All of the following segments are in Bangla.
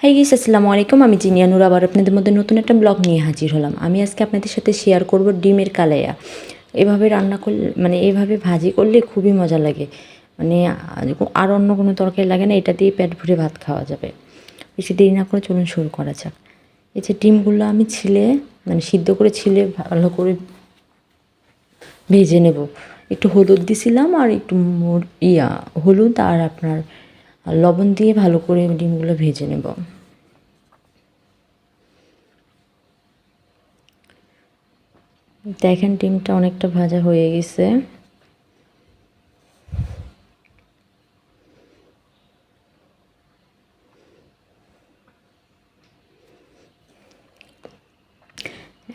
হাই গিস আসসালামু আলাইকুম। আমি জিনিয়া জিনিয়ানুর আবার আপনাদের মধ্যে নতুন একটা ব্লগ নিয়ে হাজির হলাম। আমি আজকে আপনাদের সাথে শেয়ার করব ডিমের কালাইয়া। এভাবে রান্না করলে মানে এভাবে ভাজি করলে খুবই মজা লাগে। মানে আর অন্য কোনো তরকারি লাগে না, এটা দিয়ে পেট ভরে ভাত খাওয়া যাবে। বেশি দেরি না করে চলুন শুরু করা যাক। এই যে ডিমগুলো আমি ছিলে মানে সিদ্ধ করে ছিলে, ভালো করে ভেজে নেব। একটু হলুদ দিছিলাম আর একটু ইয়া, হলুদ আর আপনার লবণ দিয়ে ভালো করে ডিমগুলো ভেজে নেব। দেখেন ডিমটা অনেকটা ভাজা হয়ে গেছে।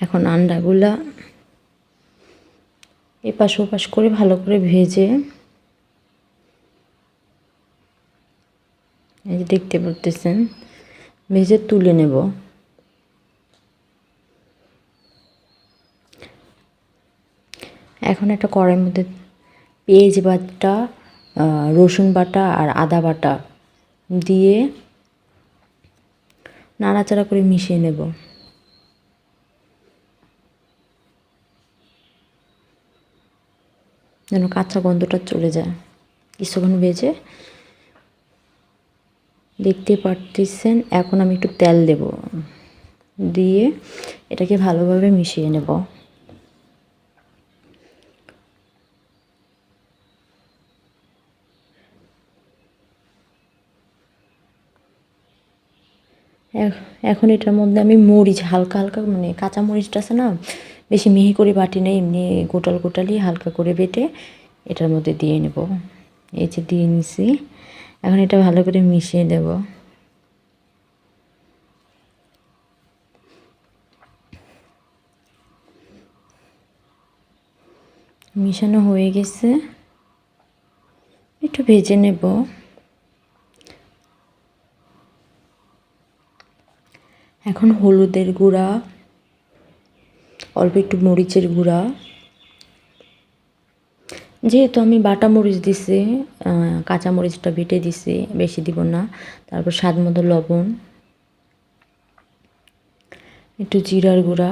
এখন আন্ডাগুলা এপাশ ওপাশ করে ভালো করে ভেজে এই যে দেখতে পারতেছেন, ভেজে তুলে নেব। এখন একটা কড়াইয়ের মধ্যে পেঁয়াজ বাটা রসুন বাটা আর আদা বাটা দিয়ে নাড়াচাড়া করে মিশিয়ে নেব। যেন কাঁচা গন্ধটা চলে যায়। কিছুক্ষণ ভেজে দেখতে পারতেছেন, এখন আমি একটু তেল দেব। দিয়ে এটাকে ভালোভাবে মিশিয়ে নেব। এখ- এখন এটার মধ্যে আমি মরিচ, হালকা হালকা মানে কাঁচা মরিচটা আছে না, বেশি মিহি করে বাটি নেই, এমনি গোটাল গোটালি হালকা করে বেটে এটার মধ্যে দিয়ে নেব। এই যে দিয়ে নিছি। এখন এটা ভালো করে মিশিয়ে দেব। মিশানো হয়ে গেছে। একটু ভেজে নেব। এখন হলুদের গুঁড়া, অল্প একটু মরিচের গুঁড়া। যেহেতু আমি বাটা মরিচ দিছি কাঁচা মরিচটা বেটে দিছি, বেশি দিব না। তারপর স্বাদ মতো লবণ, একটু জিরার গুঁড়া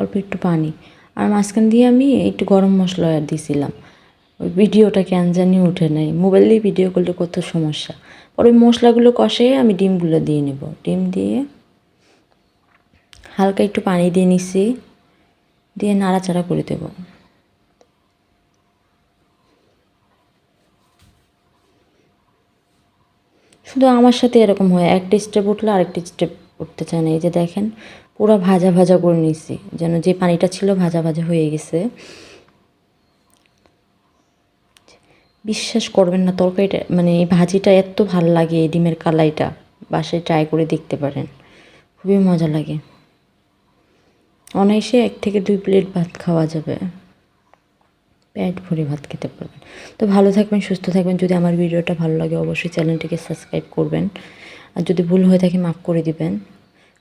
অল্প একটু পানি। আর মাঝখান দিয়ে আমি একটু গরম মশলা দিয়েছিলাম ওই ভিডিওটা কেন জানি উঠে নাই। মোবাইল দিয়ে ভিডিও করলে কত সমস্যা। পরে মশলাগুলো কষে আমি ডিমগুলো দিয়ে নেব। ডিম দিয়ে হালকা একটু পানি দিয়ে নিচ্ছি দিয়ে নাড়াচাড়া করে দেব। শুধু আমার সাথে এরকম হয়, একটা স্টেপ উঠলে আরেকটা স্টেপ উঠতে চায় না। এই যে দেখেন, পুরো ভাজা ভাজা করে নিচ্ছি যেন যে পানিটা ছিল ভাজা ভাজা হয়ে গেছে। বিশ্বাস করবেন না, তরকারিটা মানে এই ভাজিটা এত ভালো লাগে, এই ডিমের কালাইটা, বাসায় ট্রাই করে দেখতে পারেন। খুবই মজা লাগে। অনায়াসে এক থেকে দুই প্লেট ভাত খাওয়া যাবে। পেট ভরে ভাত খেতে পারবেন। তো ভালো থাকবেন, সুস্থ থাকবেন। যদি আমার ভিডিওটা ভালো লাগে, অবশ্যই চ্যানেলটিকে সাবস্ক্রাইব করবেন। আর যদি ভুল হয়ে থাকে, মাফ করে দিবেন।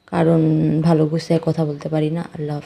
কারণ ভালো গুছিয়ে কথা বলতে পারি না। আল্লাহ।